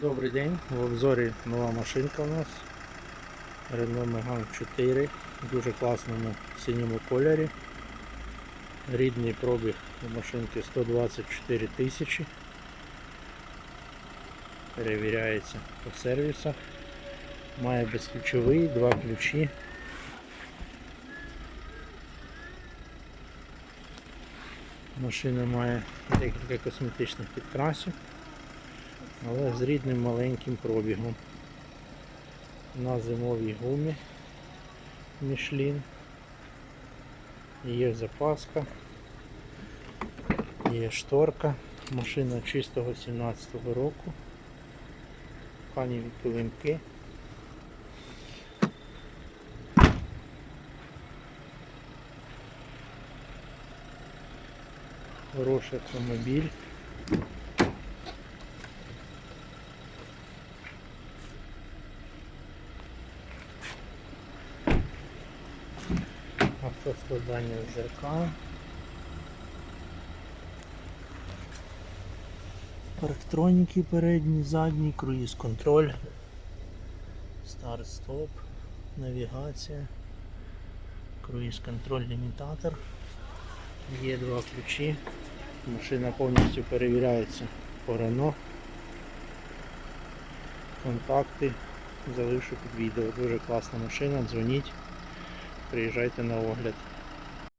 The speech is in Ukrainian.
Добрий день, в обзорі нова машинка у нас. Renault Megane 4 в дуже класному синьому кольорі. Рідний пробіг у машинки 124 тисячі. Перевіряється по сервісах. Має безключовий, два ключі. Машина має декілька косметичних підкрасів але з рідним маленьким пробігом. На зимовій гумі Мішлін. Є запаска, є шторка, машина чистого 17-го року, пані килимки. Хороший автомобіль. Автоскладання зеркал. Парктроніки передні, задні, круїз контроль, старт-стоп, навігація, круїз контроль лімітатор. Є два ключі. Машина повністю перевіряється по Рено. Контакти залишу під відео. Дуже класна машина, дзвоніть. Приїжджайте на огляд.